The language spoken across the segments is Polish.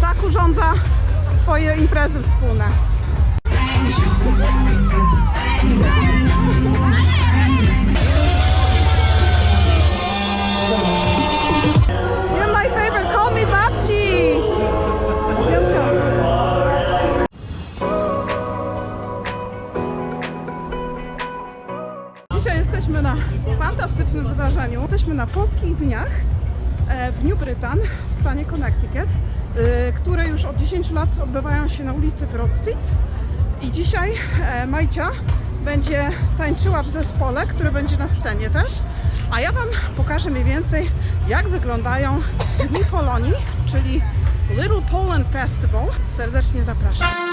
Tak urządza swoje imprezy wspólne. You're my favorite, call me. Dzisiaj jesteśmy na fantastycznym wydarzeniu. Jesteśmy na polskich dniach w New Britain w stanie Connecticut, e, które już od 10 lat odbywają się na ulicy Broad Street. I dzisiaj e, Majcia będzie tańczyła w zespole, który będzie na scenie też. A ja Wam pokażę mniej więcej, jak wyglądają Dni Polonii, czyli Little Poland Festival. Serdecznie zapraszam.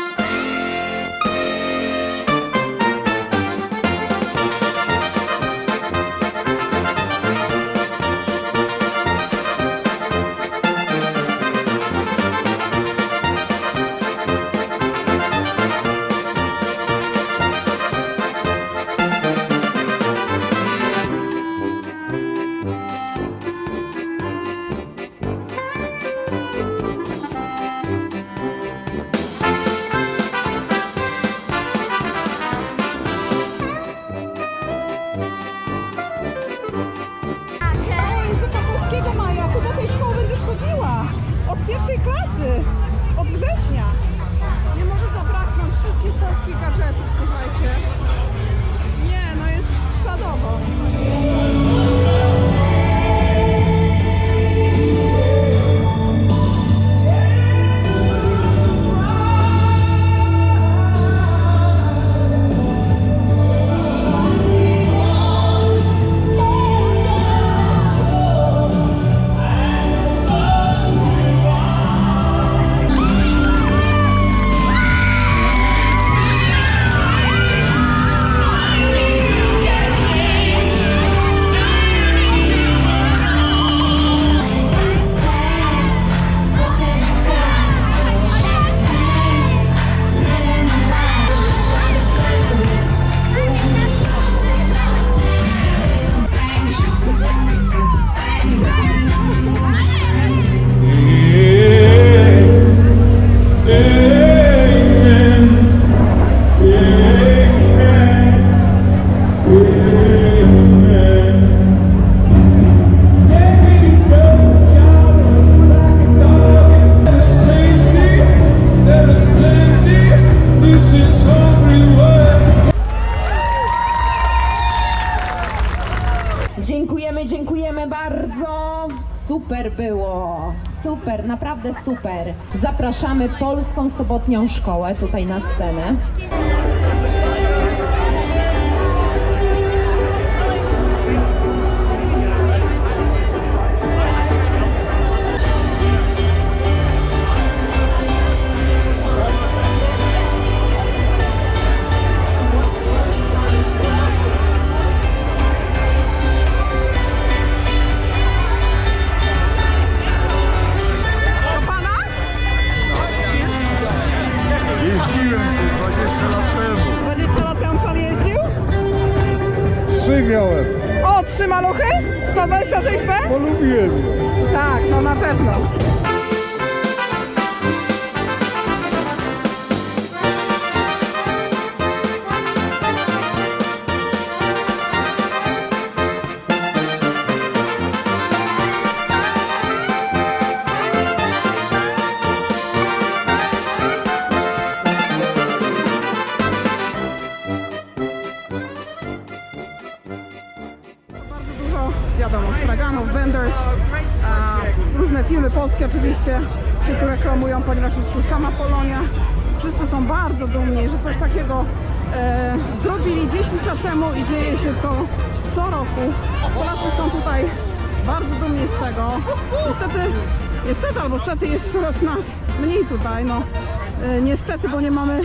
Super naprawdę super. Zapraszamy Polską Sobotnią Szkołę tutaj na scenę. Miałem. O, trzy maluchy? 126B? Polubiłem ją. Tak, no na pewno. Wiadomo, straganów, vendors, różne firmy polskie oczywiście się tu reklamują, ponieważ jest tu sama Polonia. Wszyscy są bardzo dumni, że coś takiego e, zrobili 10 lat temu i dzieje się to co roku. Polacy są tutaj bardzo dumni z tego. Niestety, niestety albo stety jest coraz nas mniej tutaj, no. E, niestety, bo nie mamy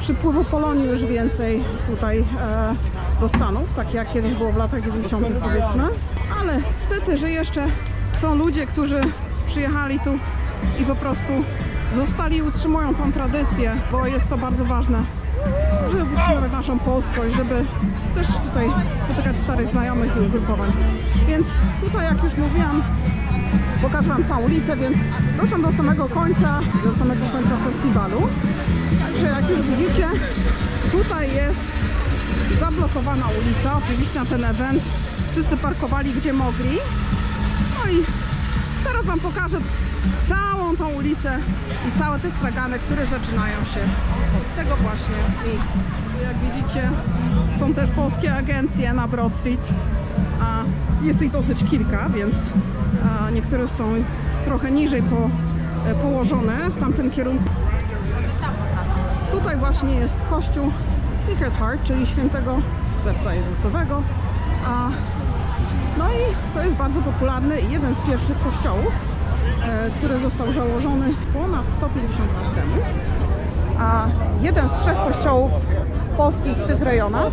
przypływu Polonii już więcej tutaj e, do Stanów, tak jak kiedyś było w latach 90. powiedzmy. Ale niestety, że jeszcze są ludzie, którzy przyjechali tu i po prostu zostali i utrzymują tą tradycję, bo jest to bardzo ważne, żeby utrzymywać naszą polskość, żeby też tutaj spotykać starych znajomych i ugrupowań. Więc tutaj, jak już mówiłam, pokażę Wam całą ulicę, więc doszłam do samego końca, do samego końca festiwalu. Także jak już widzicie, tutaj jest zablokowana ulica, oczywiście na ten event. Wszyscy parkowali gdzie mogli. No i teraz Wam pokażę całą tą ulicę i całe te stragany, które zaczynają się tego właśnie miejsca. Jak widzicie, są też polskie agencje na Broad Street, a jest ich dosyć kilka, więc niektóre są trochę niżej po, e, położone w tamtym kierunku. Tutaj właśnie jest kościół Secret Heart, czyli świętego serca Jezusowego. A, no i to jest bardzo popularny jeden z pierwszych kościołów, e, który został założony ponad 150 lat temu. A jeden z trzech kościołów polskich w tych rejonach.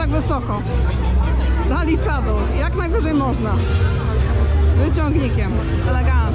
Tak wysoko. Dali czadu, jak najwyżej można. Wyciągnikiem, elegancko.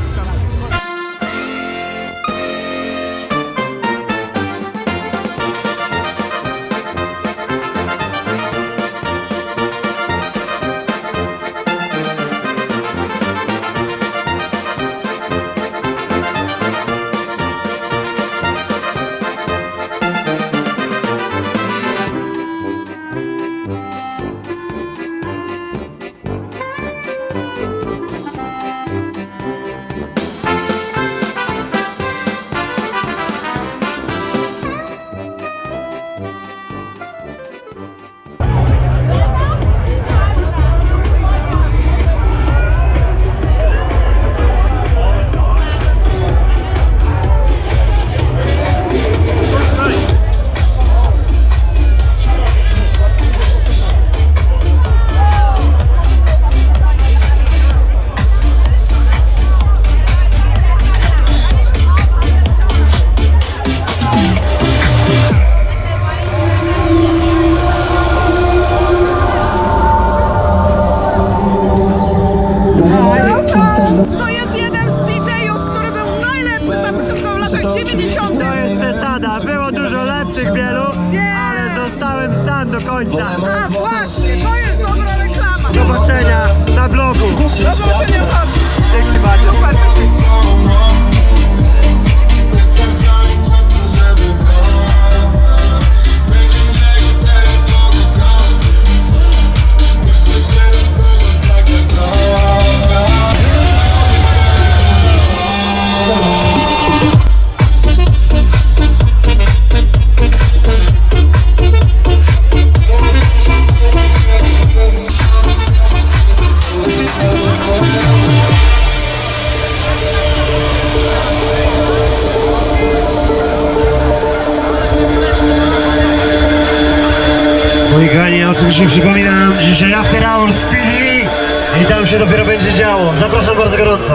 Tam się dopiero będzie działo. Zapraszam bardzo gorąco.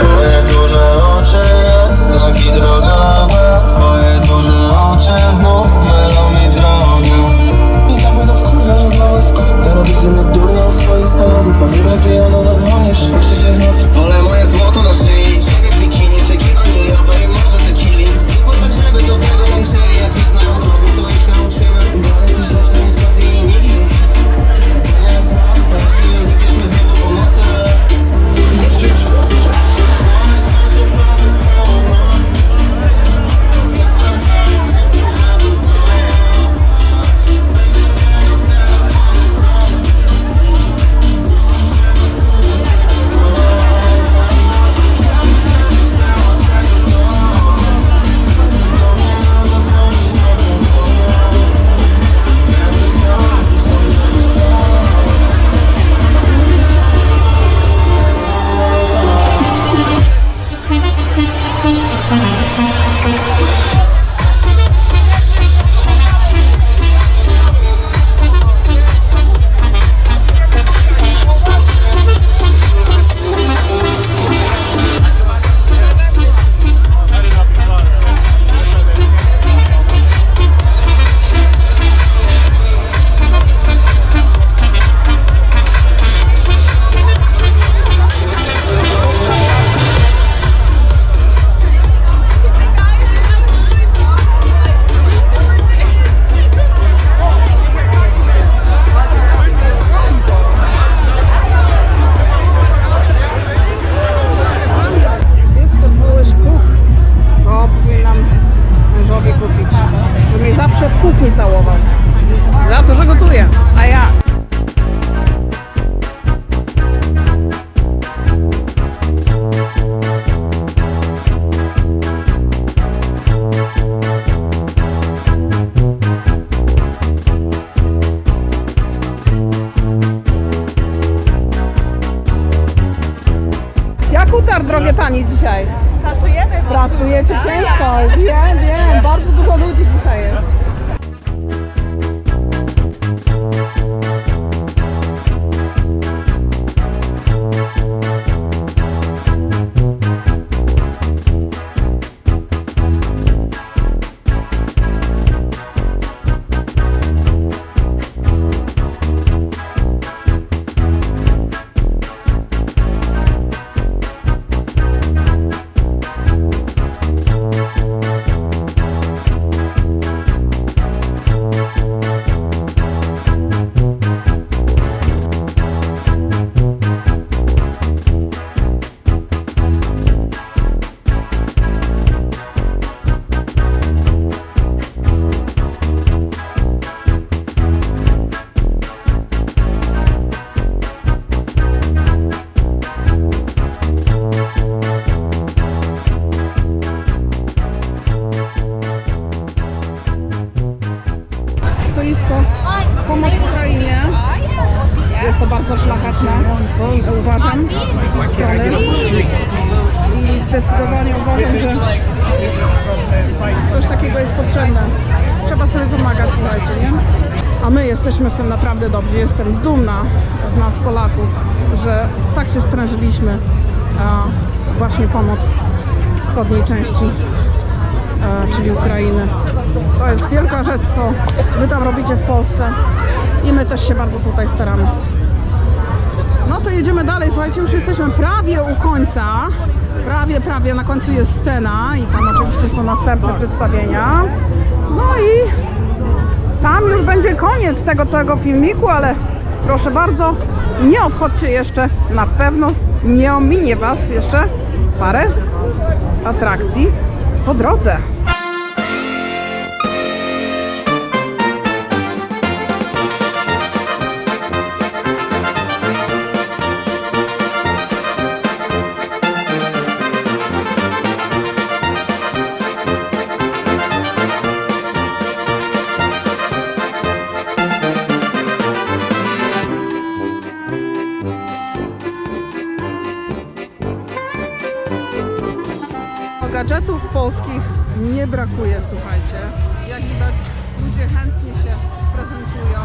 Twoje duże oczy jak znaki drogowe. Twoje duże oczy znów mylą mi drogę. I tak mnie to wkurwia, że znowu kłótnia Robisz ze mnie durnia u swoich znajomych Bawimy pijano, zadzwonisz, uczy się w nocy. Wolę moje złoto na szyi słuchajcie, nie? A my jesteśmy w tym naprawdę dobrzy. Jestem dumna z nas, Polaków, że tak się sprężyliśmy właśnie pomoc wschodniej części e, czyli Ukrainy. To jest wielka rzecz, co Wy tam robicie w Polsce i my też się bardzo tutaj staramy. No to jedziemy dalej, słuchajcie, już jesteśmy prawie u końca. Prawie, prawie na końcu jest scena i tam oczywiście są następne przedstawienia. No i tam już będzie koniec tego całego filmiku, ale proszę bardzo, nie odchodźcie jeszcze, na pewno nie ominie Was jeszcze parę atrakcji po drodze. Gadżetów polskich nie brakuje, słuchajcie. Jak widać, ludzie chętnie się prezentują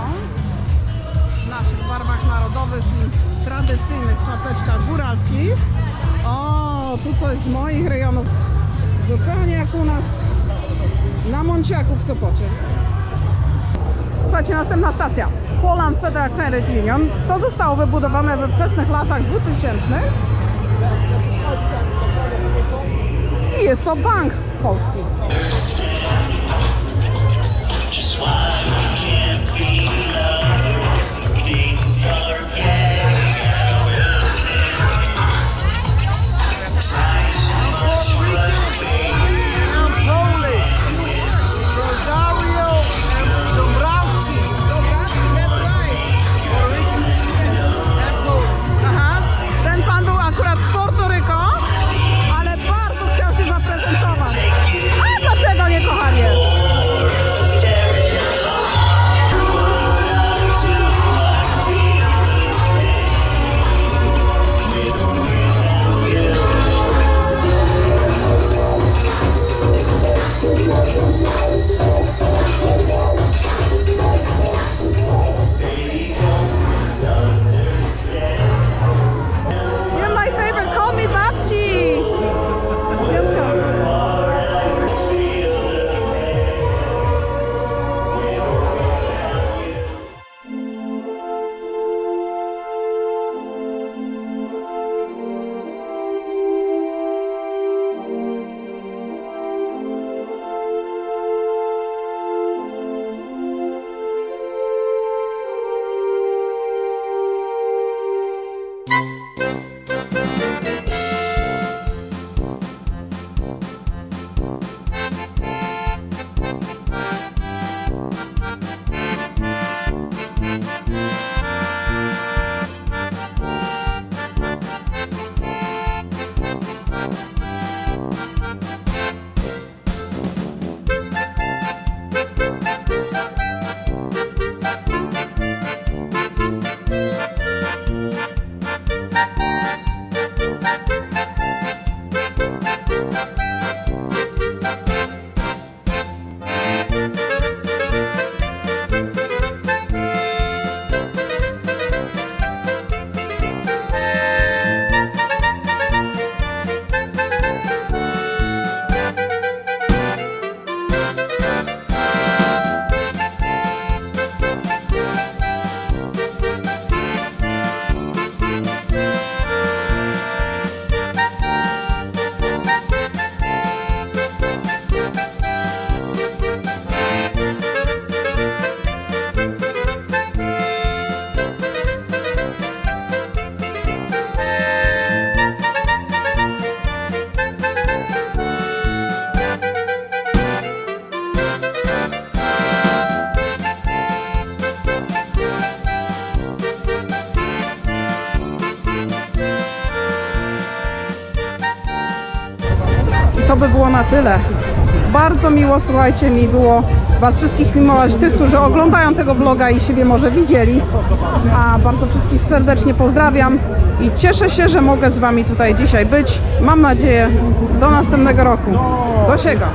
w naszych barwach narodowych i tradycyjnych czapeczkach góralskich. O, tu coś z moich rejonów. Zupełnie jak u nas na Monciaku w Sopocie. Słuchajcie, następna stacja. Poland Federal Credit Union. To zostało wybudowane we wczesnych latach 2000. Jest to bank polski. Bardzo miło, słuchajcie, mi było Was wszystkich filmować, tych, którzy oglądają tego vloga i siebie może widzieli. A bardzo wszystkich serdecznie pozdrawiam i cieszę się, że mogę z Wami tutaj dzisiaj być. Mam nadzieję do następnego roku. Do siega!